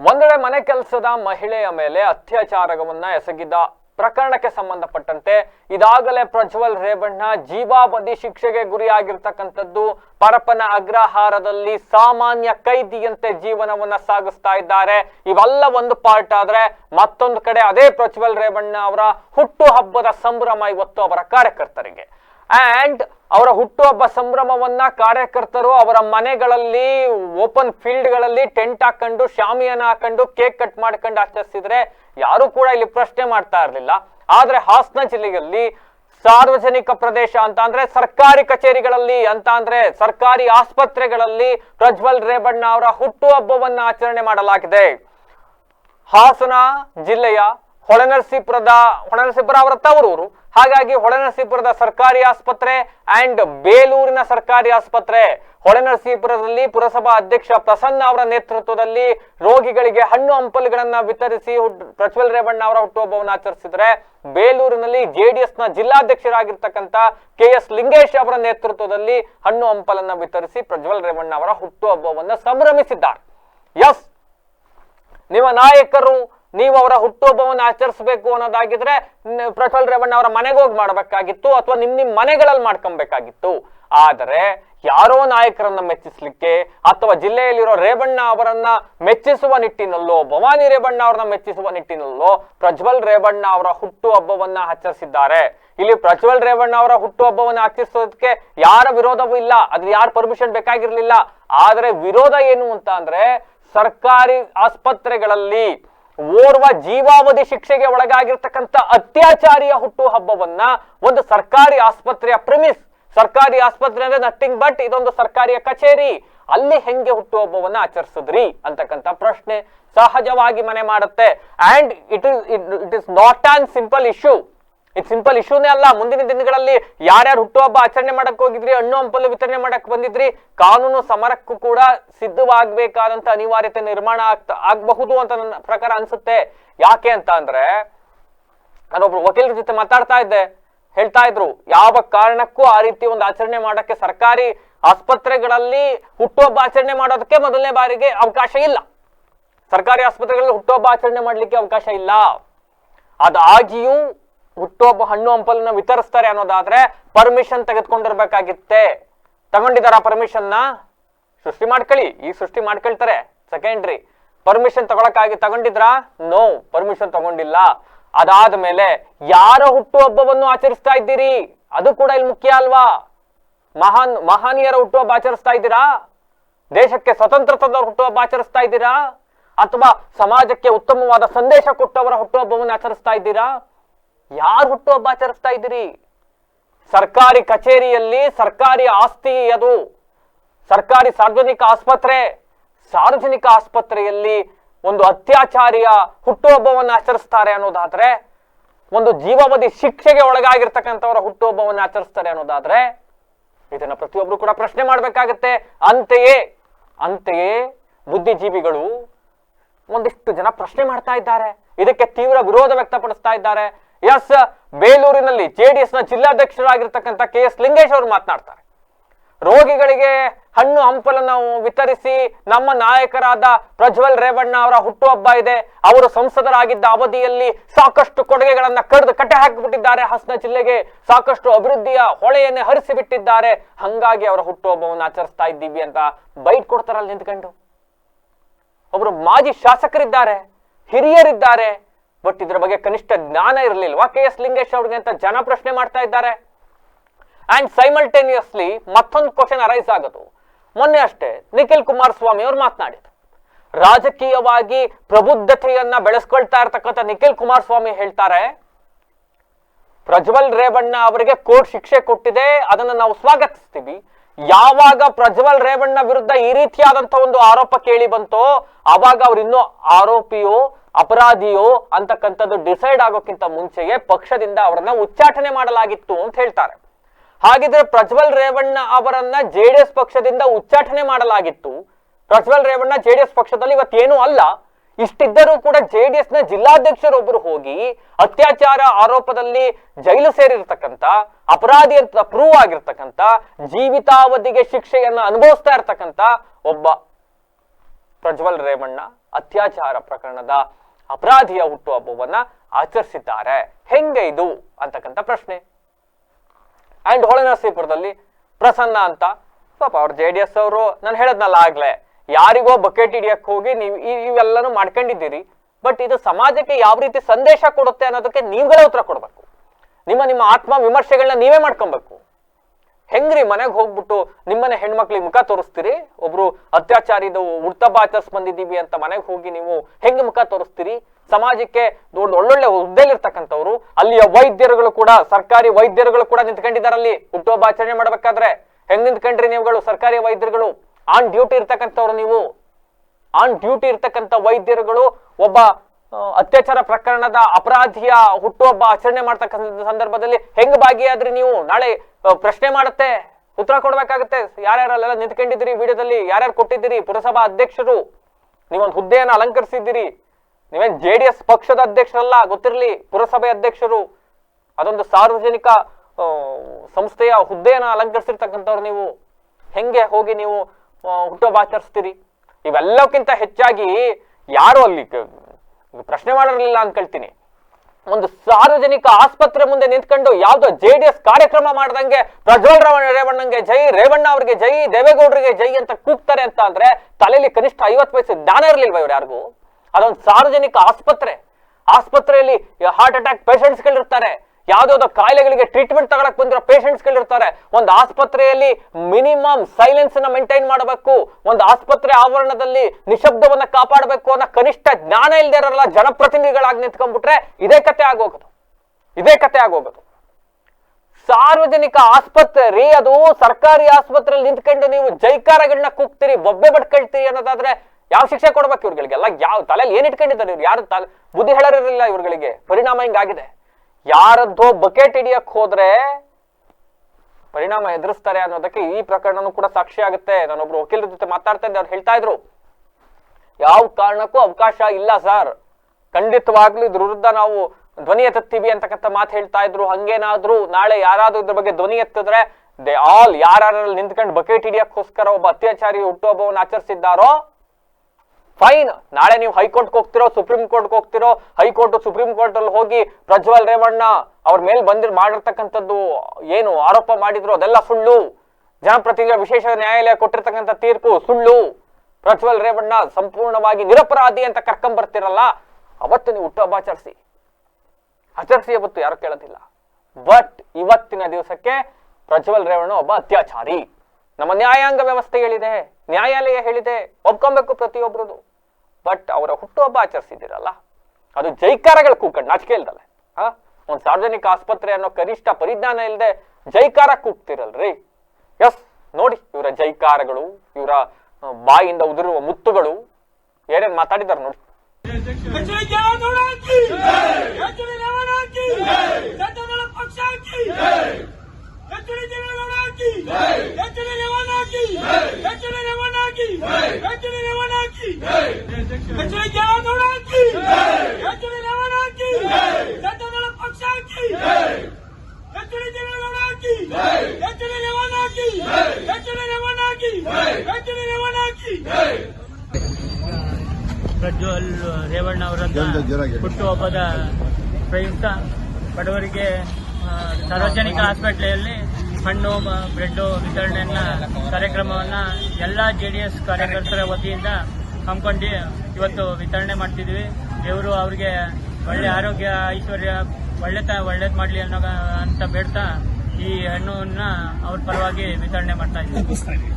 ಒಂದೆಡೆ ಮನೆ ಕೆಲಸದ ಮಹಿಳೆಯ ಮೇಲೆ ಅತ್ಯಾಚಾರವನ್ನ ಎಸಗಿದ ಪ್ರಕರಣಕ್ಕೆ ಸಂಬಂಧಪಟ್ಟಂತೆ ಇದಾಗಲೇ ಪ್ರಜ್ವಲ್ ರೇವಣ್ಣ ಜೀವಾವಧಿ ಶಿಕ್ಷೆಗೆ ಗುರಿಯಾಗಿರ್ತಕ್ಕಂಥದ್ದು. ಪರಪನ ಅಗ್ರಹಾರದಲ್ಲಿ ಸಾಮಾನ್ಯ ಕೈದಿಯಂತೆ ಜೀವನವನ್ನ ಸಾಗಿಸ್ತಾ ಇದ್ದಾರೆ. ಇವೆಲ್ಲ ಒಂದು ಪಾರ್ಟ್ ಆದ್ರೆ ಮತ್ತೊಂದು ಕಡೆ ಅದೇ ಪ್ರಜ್ವಲ್ ರೇವಣ್ಣ ಅವರ ಹುಟ್ಟು ಹಬ್ಬದ ಸಂಭ್ರಮ ಇವತ್ತು ಅವರ ಕಾರ್ಯಕರ್ತರಿಗೆ. ಅಂಡ್ ಅವರ ಹುಟ್ಟುಹಬ್ಬ ಸಂಭ್ರಮವನ್ನ ಕಾರ್ಯಕರ್ತರು ಅವರ ಮನೆಗಳಲ್ಲಿ ಓಪನ್ ಫೀಲ್ಡ್ಗಳಲ್ಲಿ ಟೆಂಟ್ ಹಾಕೊಂಡು ಶಾಮಿಯನ್ನು ಹಾಕೊಂಡು ಕೇಕ್ ಕಟ್ ಮಾಡ್ಕೊಂಡು ಆಚರಿಸಿದ್ರೆ ಯಾರು ಕೂಡ ಇಲ್ಲಿ ಪ್ರಶ್ನೆ ಮಾಡ್ತಾ ಇರಲಿಲ್ಲ. ಆದ್ರೆ ಹಾಸನ ಜಿಲ್ಲೆಯಲ್ಲಿ ಸಾರ್ವಜನಿಕ ಪ್ರದೇಶ ಅಂತ ಅಂದ್ರೆ ಸರ್ಕಾರಿ ಕಚೇರಿಗಳಲ್ಲಿ ಅಂತ ಅಂದ್ರೆ ಸರ್ಕಾರಿ ಆಸ್ಪತ್ರೆಗಳಲ್ಲಿ ಪ್ರಜ್ವಲ್ ರೇಬಣ್ಣ ಅವರ ಹುಟ್ಟುಹಬ್ಬವನ್ನ ಆಚರಣೆ ಮಾಡಲಾಗಿದೆ. ಹಾಸನ ಜಿಲ್ಲೆಯ ಹೊಳೆನರಸೀಪುರದ, ಹೊಳೆನರಸೀಪುರ ಅವರ ತವರೂರು. ಹಾಗಾಗಿ ಹೊಳೆನರಸೀಪುರದ ಸರ್ಕಾರಿ ಆಸ್ಪತ್ರೆ ಅಂಡ್ ಬೇಲೂರಿನ ಸರ್ಕಾರಿ ಆಸ್ಪತ್ರೆ. ಹೊಳೆನರಸೀಪುರದಲ್ಲಿ ಪುರಸಭಾ ಅಧ್ಯಕ್ಷ ಪ್ರಸನ್ನ ಅವರ ನೇತೃತ್ವದಲ್ಲಿ ರೋಗಿಗಳಿಗೆ ಹಣ್ಣು ಹಂಪಲುಗಳನ್ನ ವಿತರಿಸಿ ಪ್ರಜ್ವಲ್ ರೇವಣ್ಣ ಅವರ ಹುಟ್ಟುಹಬ್ಬವನ್ನು ಆಚರಿಸಿದ್ರೆ ಬೇಲೂರಿನಲ್ಲಿ ಜೆಡಿಎಸ್ನ ಜಿಲ್ಲಾಧ್ಯಕ್ಷರಾಗಿರ್ತಕ್ಕಂಥ ಕೆ ಎಸ್ ಲಿಂಗೇಶ್ ಅವರ ನೇತೃತ್ವದಲ್ಲಿ ಹಣ್ಣು ಹಂಪಲನ್ನ ವಿತರಿಸಿ ಪ್ರಜ್ವಲ್ ರೇವಣ್ಣ ಅವರ ಹುಟ್ಟುಹಬ್ಬವನ್ನು ಸಂಭ್ರಮಿಸಿದ್ದಾರೆ. ಎಸ್, ನಿಮ್ಮ ನಾಯಕರು ನೀವು ಅವರ ಹುಟ್ಟುಹಬ್ಬವನ್ನು ಆಚರಿಸಬೇಕು ಅನ್ನೋದಾಗಿದ್ರೆ ಪ್ರಫುಲ್ ರೇವಣ್ಣ ಅವರ ಮನೆಗೆ ಹೋಗಿ ಮಾಡಬೇಕಾಗಿತ್ತು ಅಥವಾ ನಿಮ್ ನಿಮ್ ಮನೆಗಳಲ್ಲಿ ಮಾಡ್ಕೊಬೇಕಾಗಿತ್ತು. ಆದರೆ ಯಾರೋ ನಾಯಕರನ್ನ ಮೆಚ್ಚಿಸ್ಲಿಕ್ಕೆ ಅಥವಾ ಜಿಲ್ಲೆಯಲ್ಲಿರೋ ರೇವಣ್ಣ ಅವರನ್ನ ಮೆಚ್ಚಿಸುವ ನಿಟ್ಟಿನಲ್ಲೋ, ಭವಾನಿ ರೇವಣ್ಣ ಅವರನ್ನ ಮೆಚ್ಚಿಸುವ ನಿಟ್ಟಿನಲ್ಲೋ ಪ್ರಜ್ವಲ್ ರೇವಣ್ಣ ಅವರ ಹುಟ್ಟುಹಬ್ಬವನ್ನ ಆಚರಿಸಿದ್ದಾರೆ. ಇಲ್ಲಿ ಪ್ರಜ್ವಲ್ ರೇವಣ್ಣ ಅವರ ಹುಟ್ಟುಹಬ್ಬವನ್ನ ಆಚರಿಸೋದಕ್ಕೆ ಯಾರ ವಿರೋಧವೂ ಇಲ್ಲ. ಅದ್ರ ಯಾರ ಪರ್ಮಿಷನ್ ಬೇಕಾಗಿರ್ಲಿಲ್ಲ. ಆದರೆ ವಿರೋಧ ಏನು ಅಂತ ಅಂದ್ರೆ ಸರ್ಕಾರಿ ಆಸ್ಪತ್ರೆಗಳಲ್ಲಿ ಓರ್ವ ಜೀವಾವಧಿ ಶಿಕ್ಷೆಗೆ ಒಳಗಾಗಿರ್ತಕ್ಕಂಥ ಅತ್ಯಾಚಾರಿಯ ಹುಟ್ಟು ಹಬ್ಬವನ್ನ ಒಂದು ಸರ್ಕಾರಿ ಆಸ್ಪತ್ರೆಯ ಪ್ರಿಮಿಸ್ ಸರ್ಕಾರಿ ಆಸ್ಪತ್ರೆ ಅಂದ್ರೆ ನಥಿಂಗ್ ಬಟ್ ಇದೊಂದು ಸರ್ಕಾರಿಯ ಕಚೇರಿ. ಅಲ್ಲಿ ಹೆಂಗೆ ಹುಟ್ಟುಹಬ್ಬವನ್ನ ಆಚರಿಸಿದ್ರಿ ಅಂತಕ್ಕಂಥ ಪ್ರಶ್ನೆ ಸಹಜವಾಗಿ ಮನೆ ಮಾಡುತ್ತೆ. And it is it is not an simple issue ಇದು ಸಿಂಪಲ್ ಇಶ್ಯೂನೇ ಅಲ್ಲ, ಮುಂದಿನ ದಿನಗಳಲ್ಲಿ ಯಾರ್ಯಾರು ಹುಟ್ಟುಹಬ್ಬ ಆಚರಣೆ ಮಾಡಕ್ ಹೋಗಿದ್ರಿ, ಹಣ್ಣು ಹಂಪಲು ವಿತರಣೆ ಮಾಡಕ್ ಬಂದಿದ್ರಿ, ಕಾನೂನು ಸಮರಕ್ಕೂ ಕೂಡ ಸಿದ್ಧವಾಗಬೇಕಾದಂತ ಅನಿವಾರ್ಯತೆ ನಿರ್ಮಾಣ ಆಗ್ತಾ, ಆಗಬಹುದು ಅಂತ ನನ್ನ ಪ್ರಕಾರ ಅನ್ಸುತ್ತೆ. ಯಾಕೆ ಅಂತ ಅಂದ್ರೆ, ನಾನೊಬ್ರು ವಕೀಲರ ಜೊತೆ ಮಾತಾಡ್ತಾ ಇದ್ದೆ. ಹೇಳ್ತಾ ಇದ್ರು, ಯಾವ ಕಾರಣಕ್ಕೂ ಆ ರೀತಿ ಒಂದು ಆಚರಣೆ ಮಾಡಕ್ಕೆ ಸರ್ಕಾರಿ ಆಸ್ಪತ್ರೆಗಳಲ್ಲಿ ಹುಟ್ಟುಹಬ್ಬ ಆಚರಣೆ ಮಾಡೋದಕ್ಕೆ ಮೊದಲನೇ ಬಾರಿಗೆ ಅವಕಾಶ ಇಲ್ಲ. ಸರ್ಕಾರಿ ಆಸ್ಪತ್ರೆಗಳಲ್ಲಿ ಹುಟ್ಟುಹಬ್ಬ ಆಚರಣೆ ಮಾಡಲಿಕ್ಕೆ ಅವಕಾಶ ಇಲ್ಲ. ಅದಾಗಿಯೂ ಹುಟ್ಟುಹಬ್ಬ ಹಣ್ಣು ಹಂಪಲನ್ನ ವಿತರಿಸ್ತಾರೆ ಅನ್ನೋದಾದ್ರೆ ಪರ್ಮಿಷನ್ ತೆಗೆದುಕೊಂಡಿರ್ಬೇಕಾಗಿತ್ತೆ. ತಗೊಂಡಿದಾರ ಪರ್ಮಿಷನ್ನ ಸೃಷ್ಟಿ ಮಾಡ್ಕೊಳ್ಳಿ. ಈ ಸೃಷ್ಟಿ ಮಾಡ್ಕೊಳ್ತಾರೆ. ಸೆಕೆಂಡ್ರಿ ಪರ್ಮಿಷನ್ ತಗೊಳಕ್ಕಾಗಿ ತಗೊಂಡಿದ್ರಾ? ನೋ ಪರ್ಮಿಷನ್ ತಗೊಂಡಿಲ್ಲ. ಅದಾದ ಮೇಲೆ ಯಾರ ಹುಟ್ಟುಹಬ್ಬವನ್ನು ಆಚರಿಸ್ತಾ ಇದ್ದೀರಿ? ಅದು ಕೂಡ ಇಲ್ಲಿ ಮುಖ್ಯ ಅಲ್ವಾ? ಮಹಾನ್, ಮಹಾನೀಯರ ಹುಟ್ಟುಹಬ್ಬ ಆಚರಿಸ್ತಾ ಇದ್ದೀರಾ? ದೇಶಕ್ಕೆ ಸ್ವತಂತ್ರ ತಂದವರ ಹುಟ್ಟುಹಬ್ಬ ಆಚರಿಸ್ತಾ ಇದ್ದೀರಾ? ಅಥವಾ ಸಮಾಜಕ್ಕೆ ಉತ್ತಮವಾದ ಸಂದೇಶ ಕೊಟ್ಟವರ ಹುಟ್ಟುಹಬ್ಬವನ್ನು ಆಚರಿಸ್ತಾ ಇದ್ದೀರಾ? ಯಾರು ಹುಟ್ಟುಹಬ್ಬ ಆಚರಿಸ್ತಾ ಇದ್ದೀರಿ? ಸರ್ಕಾರಿ ಕಚೇರಿಯಲ್ಲಿ ಸರ್ಕಾರಿ ಆಸ್ತಿ ಅದು. ಸರ್ಕಾರಿ ಸಾರ್ವಜನಿಕ ಆಸ್ಪತ್ರೆ, ಸಾರ್ವಜನಿಕ ಆಸ್ಪತ್ರೆಯಲ್ಲಿ ಒಂದು ಅತ್ಯಾಚಾರಿಯ ಹುಟ್ಟುಹಬ್ಬವನ್ನು ಆಚರಿಸ್ತಾರೆ ಅನ್ನೋದಾದ್ರೆ, ಒಂದು ಜೀವಾವಧಿ ಶಿಕ್ಷೆಗೆ ಒಳಗಾಗಿರ್ತಕ್ಕಂಥವರ ಹುಟ್ಟುಹಬ್ಬವನ್ನು ಆಚರಿಸ್ತಾರೆ ಅನ್ನೋದಾದ್ರೆ, ಇದನ್ನ ಪ್ರತಿಯೊಬ್ಬರು ಕೂಡ ಪ್ರಶ್ನೆ ಮಾಡಬೇಕಾಗತ್ತೆ. ಅಂತೆಯೇ ಅಂತೆಯೇ ಬುದ್ಧಿಜೀವಿಗಳು ಒಂದಿಷ್ಟು ಜನ ಪ್ರಶ್ನೆ ಮಾಡ್ತಾ ಇದ್ದಾರೆ. ಇದಕ್ಕೆ ತೀವ್ರ ವಿರೋಧ ವ್ಯಕ್ತಪಡಿಸ್ತಾ ಇದ್ದಾರೆ. ಎಸ್, ಬೇಲೂರಿನಲ್ಲಿ ಜೆಡಿಎಸ್ನ ಜಿಲ್ಲಾಧ್ಯಕ್ಷರಾಗಿರ್ತಕ್ಕಂಥ ಕೆ ಎಸ್ ಲಿಂಗೇಶ್ ಅವರು ಮಾತನಾಡ್ತಾರೆ. ರೋಗಿಗಳಿಗೆ ಹಣ್ಣು ಹಂಪಲನ್ನು ವಿತರಿಸಿ ನಮ್ಮ ನಾಯಕರಾದ ಪ್ರಜ್ವಲ್ ರೇವಣ್ಣ ಅವರ ಹುಟ್ಟುಹಬ್ಬ ಇದೆ. ಅವರು ಸಂಸದರಾಗಿದ್ದ ಅವಧಿಯಲ್ಲಿ ಸಾಕಷ್ಟು ಕೊಡುಗೆಗಳನ್ನ ಕಡಿದು ಕಟ್ಟೆ ಹಾಕಿಬಿಟ್ಟಿದ್ದಾರೆ. ಹಾಸನ ಜಿಲ್ಲೆಗೆ ಸಾಕಷ್ಟು ಅಭಿವೃದ್ಧಿಯ ಹೊಳೆಯನ್ನೇ ಹರಿಸಿ ಬಿಟ್ಟಿದ್ದಾರೆ ಹಂಗಾಗಿ ಅವರ ಹುಟ್ಟುಹಬ್ಬವನ್ನು ಆಚರಿಸ್ತಾ ಇದ್ದೀವಿ ಅಂತ ಬೈಟ್ ಕೊಡ್ತಾರಲ್ಲ ನಿಂತ್ಕೊಂಡು. ಒಬ್ರು ಮಾಜಿ ಶಾಸಕರಿದ್ದಾರೆ, ಹಿರಿಯರಿದ್ದಾರೆ. ಬಟ್ ಇದ್ರ ಬಗ್ಗೆ ಕನಿಷ್ಠ ಜ್ಞಾನ ಇರಲಿಲ್ವಾ ಕೆ ಎಸ್ ಲಿಂಗೇಶ್ ಅವ್ರಿಗೆ ಅಂತ ಜನ ಪ್ರಶ್ನೆ ಮಾಡ್ತಾ ಇದ್ದಾರೆ? ಅಂಡ್ ಸೈಮಲ್ಟೇನಿಯಸ್ಲಿ ಮತ್ತೊಂದು ಕ್ವಶನ್ ಅರೈಸ್ ಆಗೋದು. ಮೊನ್ನೆ ಅಷ್ಟೇ ನಿಖಿಲ್ ಕುಮಾರಸ್ವಾಮಿ ಅವರು ಮಾತನಾಡಿದ್ರು. ರಾಜಕೀಯವಾಗಿ ಪ್ರಬುದ್ಧತೆಯನ್ನ ಬೆಳೆಸ್ಕೊಳ್ತಾ ಇರ್ತಕ್ಕಂಥ ನಿಖಿಲ್ ಕುಮಾರಸ್ವಾಮಿ ಹೇಳ್ತಾರೆ, ಪ್ರಜ್ವಲ್ ರೇವಣ್ಣ ಅವರಿಗೆ ಕೋರ್ಟ್ ಶಿಕ್ಷೆ ಕೊಟ್ಟಿದೆ, ಅದನ್ನು ನಾವು ಸ್ವಾಗತಿಸ್ತೀವಿ. ಯಾವಾಗ ಪ್ರಜ್ವಲ್ ರೇವಣ್ಣ ವಿರುದ್ಧ ಈ ರೀತಿಯಾದಂಥ ಒಂದು ಆರೋಪ ಕೇಳಿ ಬಂತೋ, ಅವಾಗ ಅವ್ರು ಇನ್ನೂ ಆರೋಪಿಯೋ ಅಪರಾಧಿಯೋ ಅಂತಕ್ಕಂಥದ್ದು ಡಿಸೈಡ್ ಆಗೋಕ್ಕಿಂತ ಮುಂಚೆಯೇ ಪಕ್ಷದಿಂದ ಅವರನ್ನ ಉಚ್ಚಾಟನೆ ಮಾಡಲಾಗಿತ್ತು ಅಂತ ಹೇಳ್ತಾರೆ. ಹಾಗಿದ್ರೆ ಪ್ರಜ್ವಲ್ ರೇವಣ್ಣ ಅವರನ್ನ ಜೆಡಿಎಸ್ ಪಕ್ಷದಿಂದ ಉಚ್ಚಾಟನೆ ಮಾಡಲಾಗಿತ್ತು. ಪ್ರಜ್ವಲ್ ರೇವಣ್ಣ ಜೆಡಿಎಸ್ ಪಕ್ಷದಲ್ಲಿ ಇವತ್ತೇನೂ ಅಲ್ಲ. ಇಷ್ಟಿದ್ದರೂ ಕೂಡ ಜೆಡಿಎಸ್ನ ಜಿಲ್ಲಾಧ್ಯಕ್ಷರೊಬ್ಬರು ಹೋಗಿ ಅತ್ಯಾಚಾರ ಆರೋಪದಲ್ಲಿ ಜೈಲು ಸೇರಿರ್ತಕ್ಕಂಥ, ಅಪರಾಧಿ ಅಂತ ಪ್ರೂವ್ ಆಗಿರ್ತಕ್ಕಂಥ, ಜೀವಿತಾವಧಿಗೆ ಶಿಕ್ಷೆಯನ್ನ ಅನುಭವಿಸ್ತಾ ಇರ್ತಕ್ಕಂಥ ಒಬ್ಬ ಪ್ರಜ್ವಲ್ ರೇವಣ್ಣ ಅತ್ಯಾಚಾರ ಪ್ರಕರಣದ ಅಪರಾಧಿಯ ಹುಟ್ಟುಹಬ್ಬವನ್ನ ಆಚರಿಸಿದ್ದಾರೆ. ಹೆಂಗೆ ಇದು? ಅಂತಕ್ಕಂಥ ಪ್ರಶ್ನೆ. ಅಂಡ್ ಹೊಳೆನರಸೀಪುರದಲ್ಲಿ ಪ್ರಸನ್ನ ಅಂತ, ಪಾಪ ಅವ್ರ ಜೆ ಡಿ ಎಸ್ ಅವರು, ನಾನು ಹೇಳದ್ನಲ್ಲ ಆಗ್ಲೇ, ಯಾರಿಗೋ ಬಕೆಟ್ ಹಿಡಿಯಕ್ಕೆ ಹೋಗಿ ನೀವು ಇವೆಲ್ಲನೂ ಮಾಡ್ಕೊಂಡಿದ್ದೀರಿ, ಬಟ್ ಇದು ಸಮಾಜಕ್ಕೆ ಯಾವ ರೀತಿ ಸಂದೇಶ ಕೊಡುತ್ತೆ ಅನ್ನೋದಕ್ಕೆ ನೀವುಗಳೇ ಉತ್ತರ ಕೊಡಬೇಕು. ನಿಮ್ಮ ನಿಮ್ಮ ಆತ್ಮ ವಿಮರ್ಶೆಗಳನ್ನ ನೀವೇ ಮಾಡ್ಕೊಬೇಕು. ಹೆಂಗ್ರಿ ಮನೆಗೆ ಹೋಗ್ಬಿಟ್ಟು ನಿಮ್ಮನೆ ಹೆಣ್ಮಕ್ಳಿಗೆ ಮುಖ ತೋರಿಸ್ತೀರಿ? ಒಬ್ರು ಅತ್ಯಾಚಾರಿದ ಉಡ್ತಬ್ಬ ಆಚರಿಸ್ ಬಂದಿದ್ದೀವಿ ಅಂತ ಮನೆಗೆ ಹೋಗಿ ನೀವು ಹೆಂಗ್ ಮುಖ ತೋರಿಸ್ತೀರಿ? ಸಮಾಜಕ್ಕೆ ದೊಡ್ಡ ಒಳ್ಳೊಳ್ಳೆ ಹುದ್ದೆಲಿರ್ತಕ್ಕಂಥವ್ರು, ಅಲ್ಲಿಯ ವೈದ್ಯರುಗಳು ಕೂಡ, ಸರ್ಕಾರಿ ವೈದ್ಯರುಗಳು ಕೂಡ ನಿಂತ್ಕೊಂಡಿದ್ದಾರೆ ಅಲ್ಲಿ ಹುಟ್ಟುಹಬ್ಬ ಆಚರಣೆ ಮಾಡ್ಬೇಕಾದ್ರೆ ಹೆಂಗ್ ನಿಂತ್ಕೊಂಡ್ರಿ ನೀವುಗಳು ಸರ್ಕಾರಿ ವೈದ್ಯರುಗಳು? ಆನ್ ಡ್ಯೂಟಿ ಇರ್ತಕ್ಕಂಥವ್ರು ನೀವು. ಆನ್ ಡ್ಯೂಟಿ ಇರ್ತಕ್ಕಂಥ ವೈದ್ಯರುಗಳು ಒಬ್ಬ ಅತ್ಯಾಚಾರ ಪ್ರಕರಣದ ಅಪರಾಧಿಯ ಹುಟ್ಟುಹಬ್ಬ ಆಚರಣೆ ಮಾಡ್ತಕ್ಕಂಥ ಸಂದರ್ಭದಲ್ಲಿ ಹೆಂಗ್ ಭಾಗಿಯಾದ್ರಿ ನೀವು? ನಾಳೆ ಪ್ರಶ್ನೆ ಮಾಡುತ್ತೆ. ಉತ್ತರ ಕೊಡ್ಬೇಕಾಗತ್ತೆ. ಯಾರ್ಯಾರಲ್ಲೆಲ್ಲ ನಿಂತ್ಕೊಂಡಿದ್ದೀರಿ ವಿಡಿಯೋದಲ್ಲಿ? ಯಾರ್ಯಾರು ಕೊಟ್ಟಿದ್ದೀರಿ? ಪುರಸಭಾ ಅಧ್ಯಕ್ಷರು? ನೀವೊಂದು ಹುದ್ದೆಯನ್ನು ಅಲಂಕರಿಸಿದ್ದೀರಿ. ನೀವೇನ್ ಜೆ ಡಿ ಎಸ್ ಪಕ್ಷದ ಅಧ್ಯಕ್ಷರಲ್ಲ, ಗೊತ್ತಿರಲಿ, ಪುರಸಭೆ ಅಧ್ಯಕ್ಷರು. ಅದೊಂದು ಸಾರ್ವಜನಿಕ ಸಂಸ್ಥೆಯ ಹುದ್ದೆಯನ್ನು ಅಲಂಕರಿಸಿರ್ತಕ್ಕಂಥವ್ರು ನೀವು. ಹೆಂಗೆ ಹೋಗಿ ನೀವು ಹುಟ್ಟುಹಬ್ಬ ಆಚರಿಸ್ತೀರಿ? ಇವೆಲ್ಲಕ್ಕಿಂತ ಹೆಚ್ಚಾಗಿ ಯಾರು ಅಲ್ಲಿ ಪ್ರಶ್ನೆ ಮಾಡಿರಲಿಲ್ಲ ಅನ್ಕೊಳ್ತೀನಿ ಒಂದು ಸಾರ್ವಜನಿಕ ಆಸ್ಪತ್ರೆ ಮುಂದೆ ನಿಂತ್ಕೊಂಡು ಯಾವ್ದೋ ಜೆ ಡಿ ಎಸ್ ಕಾರ್ಯಕ್ರಮ ಮಾಡ್ದಂಗೆ ಪ್ರಜ್ವಲ್ ರೇವಣ್ಣ ರೇವಣ್ಣಂಗೆ ಜೈ, ರೇವಣ್ಣ ಅವ್ರಿಗೆ ಜೈ, ದೇವೇಗೌಡರಿಗೆ ಜೈ ಅಂತ ಕೂಗ್ತಾರೆ ಅಂತ ಅಂದ್ರೆ ತಲೆಯಲ್ಲಿ ಕನಿಷ್ಠ ಐವತ್ತು ವಯಸ್ಸು ಜ್ಞಾನ ಇರಲಿಲ್ವ ಇವ್ರು ಯಾರಿಗೂ? ಅದೊಂದು ಸಾರ್ವಜನಿಕ ಆಸ್ಪತ್ರೆ. ಆಸ್ಪತ್ರೆಯಲ್ಲಿ ಹಾರ್ಟ್ ಅಟ್ಯಾಕ್ ಪೇಷಂಟ್ಸ್ಗಳಿರ್ತಾರೆ ಯಾವ್ದಾವ್ದೋ ಕಾಯಿಲೆಗಳಿಗೆ ಟ್ರೀಟ್ಮೆಂಟ್ ತಗೊಳಕ್ ಬಂದಿರೋ ಪೇಷಂಟ್ಸ್ಗಳಿರ್ತಾರೆ ಒಂದು ಆಸ್ಪತ್ರೆಯಲ್ಲಿ ಮಿನಿಮಮ್ ಸೈಲೆನ್ಸ್ ಅನ್ನ ಮೇಂಟೈನ್ ಮಾಡಬೇಕು. ಒಂದು ಆಸ್ಪತ್ರೆ ಆವರಣದಲ್ಲಿ ನಿಶಬ್ದವನ್ನ ಕಾಪಾಡಬೇಕು ಅನ್ನೋ ಕನಿಷ್ಠ ಜ್ಞಾನ ಇಲ್ದೇ ಇರಲ್ಲ ಜನಪ್ರತಿನಿಧಿಗಳಾಗಿ ನಿಂತ್ಕೊಂಡ್ಬಿಟ್ರೆ ಇದೇ ಕತೆ ಆಗೋಗೋದು. ಇದೇ ಕತೆ ಆಗೋಗೋದು. ಸಾರ್ವಜನಿಕ ಆಸ್ಪತ್ರೆ ರೀ ಅದು ಸರ್ಕಾರಿ ಆಸ್ಪತ್ರೆಯಲ್ಲಿ ನಿಂತ್ಕೊಂಡು ನೀವು ಜೈಕಾರಗಳನ್ನ ಕೂಗ್ತೀರಿ, ಬೊಬ್ಬೆ ಬಡ್ಕೊಳ್ತೀರಿ ಅನ್ನೋದಾದ್ರೆ ಯಾವ ಶಿಕ್ಷೆ ಕೊಡ್ಬೇಕು ಇವ್ರಗಳಿಗೆಲ್ಲ ಯಾವ ತಲೆಯಲ್ಲಿ ಏನ್ ಇಟ್ಕೊಂಡಿದ್ದಾರೆ ಇವ್ರು? ಯಾರು ತಲೆ ಬುದ್ಧಿ ಹೇಳಿರಲಿಲ್ಲ ಇವ್ರಗಳಿಗೆ. ಪರಿಣಾಮ ಹಿಂಗಾಗಿದೆ. ಯಾರದ್ದೋ ಬಕೆಟ್ ಹಿಡಿಯಕ್ ಹೋದ್ರೆ ಪರಿಣಾಮ ಎದುರಿಸ್ತಾರೆ ಅನ್ನೋದಕ್ಕೆ ಈ ಪ್ರಕರಣನೂ ಕೂಡ ಸಾಕ್ಷಿ ಆಗುತ್ತೆ. ನಾನೊಬ್ರು ವಕೀಲರ ಜೊತೆ ಮಾತಾಡ್ತಾ ಇದ್ದೆ, ಅವ್ರು ಹೇಳ್ತಾ ಇದ್ರು. ಯಾವ ಕಾರಣಕ್ಕೂ ಅವಕಾಶ ಇಲ್ಲ ಸರ್. ಖಂಡಿತವಾಗ್ಲೂ ಇದ್ರ ವಿರುದ್ಧ ನಾವು ಧ್ವನಿ ಎತ್ತುತ್ತೀವಿ ಅಂತಕ್ಕಂಥ ಮಾತು ಹೇಳ್ತಾ ಇದ್ರು. ಹಂಗೇನಾದ್ರೂ ನಾಳೆ ಯಾರಾದ್ರೂ ಇದ್ರ ಬಗ್ಗೆ ಧ್ವನಿ ಎತ್ತಿದ್ರೆ ದೇ ಆಲ್ ಯಾರಲ್ಲಿ ನಿಂತ್ಕೊಂಡು ಬಕೆಟ್ ಹಿಡಿಯಕ್ಕೋಸ್ಕರ ಒಬ್ಬ ಅತ್ಯಾಚಾರಿ ಹುಟ್ಟುಹಬ್ಬವನ್ನು ಆಚರಿಸಿದ್ದಾರೋ ಫೈನ್ ನಾಳೆ ನೀವು ಹೈಕೋರ್ಟ್ಗೆ ಹೋಗ್ತಿರೋ, ಸುಪ್ರೀಂ ಕೋರ್ಟ್ಗೆ ಹೋಗ್ತಿರೋ, ಹೈಕೋರ್ಟ್, ಸುಪ್ರೀಂ ಕೋರ್ಟ್ ಅಲ್ಲಿ ಹೋಗಿ ಪ್ರಜ್ವಲ್ ರೇವಣ್ಣ ಅವ್ರ ಮೇಲೆ ಬಂದಿರ್, ಮಾಡಿರ್ತಕ್ಕಂಥದ್ದು ಏನು ಆರೋಪ ಮಾಡಿದ್ರು, ಅದೆಲ್ಲ ಸುಳ್ಳು. ಜನಪ್ರತಿನಿಧಿಗಳ ವಿಶೇಷ ನ್ಯಾಯಾಲಯ ಕೊಟ್ಟಿರ್ತಕ್ಕಂಥ ತೀರ್ಪು ಸುಳ್ಳು. ಪ್ರಜ್ವಲ್ ರೇವಣ್ಣ ಸಂಪೂರ್ಣವಾಗಿ ನಿರಪರಾಧಿ ಅಂತ ಕರ್ಕೊಂಡ್ ಬರ್ತಿರಲ್ಲ ಅವತ್ತು ನೀವು ಹುಟ್ಟುಹಬ್ಬ ಆಚರಿಸಿ. ಆಚರಿಸಿ ಅವತ್ತು ಯಾರು ಕೇಳೋದಿಲ್ಲ. ಬಟ್ ಇವತ್ತಿನ ದಿವಸಕ್ಕೆ ಪ್ರಜ್ವಲ್ ರೇವಣ್ಣ ಒಬ್ಬ ಅತ್ಯಾಚಾರಿ. ನಮ್ಮ ನ್ಯಾಯಾಂಗ ವ್ಯವಸ್ಥೆ ಹೇಳಿದೆ, ನ್ಯಾಯಾಲಯ ಹೇಳಿದೆ, ಒಪ್ಕೊಬೇಕು ಪ್ರತಿಯೊಬ್ಬರದು ಬಟ್ ಅವರ ಹುಟ್ಟುಹಬ್ಬ ಆಚರಿಸಿದಿರಲ್ಲ ಅದು ಜೈಕಾರಗಳ ಕೂಕಂಡ್ ನಾಚಿಕೆ ಇಲ್ದಲ್ಲೇ ಆ ಒಂದು ಸಾರ್ವಜನಿಕ ಆಸ್ಪತ್ರೆ ಅನ್ನೋ ಕನಿಷ್ಠ ಪರಿಜ್ಞಾನ ಇಲ್ಲದೆ ಜೈಕಾರ ಕೂಗ್ತಿರಲ್ರಿ. ಎಸ್ ನೋಡಿ, ಇವರ ಜೈಕಾರಗಳು, ಇವರ ಬಾಯಿಂದ ಉದುರುವ ಮುತ್ತುಗಳು. ಏನೇನ್ ಮಾತಾಡಿದಾರೆ ನೋಡಿ. ಹಾಕಿ ಹಾಕಿ ಹಾಕಿ ಪಕ್ಷ ಹಾಕಿ ಹಾಕಿ ಹಾಕಿ ಹಾಕಿ ಹಾಕಿ ಪ್ರಜ್ವಲ್ ರೇವಣ್ಣ ಜೋರಾಗಿ. ಹುಟ್ಟುಹಬ್ಬದ ಪ್ರಯುಕ್ತ ಬಡವರಿಗೆ ಸಾರ್ವಜನಿಕ ಆಸ್ಪತ್ರೆಯಲ್ಲಿ ಹಣ್ಣು ಬ್ರೆಡ್ಡು, ವಿತರಣೆಯನ್ನ, ಕಾರ್ಯಕ್ರಮವನ್ನ ಎಲ್ಲ ಜೆ ಡಿ ಎಸ್ ಕಾರ್ಯಕರ್ತರ ವತಿಯಿಂದ ಹಮ್ಮಿಕೊಂಡು ಇವತ್ತು ವಿತರಣೆ ಮಾಡ್ತಿದ್ವಿ. ದೇವರು ಅವ್ರಿಗೆ ಒಳ್ಳೆ ಆರೋಗ್ಯ, ಐಶ್ವರ್ಯ, ಒಳ್ಳೆತ, ಒಳ್ಳೇದು ಮಾಡಲಿ ಅನ್ನೋ ಅಂತ ಬೇಡ್ತಾ ಈ ಹಣ್ಣನ್ನ ಅವ್ರ ಪರವಾಗಿ ವಿತರಣೆ ಮಾಡ್ತಾ ಇದ್ದೀವಿ.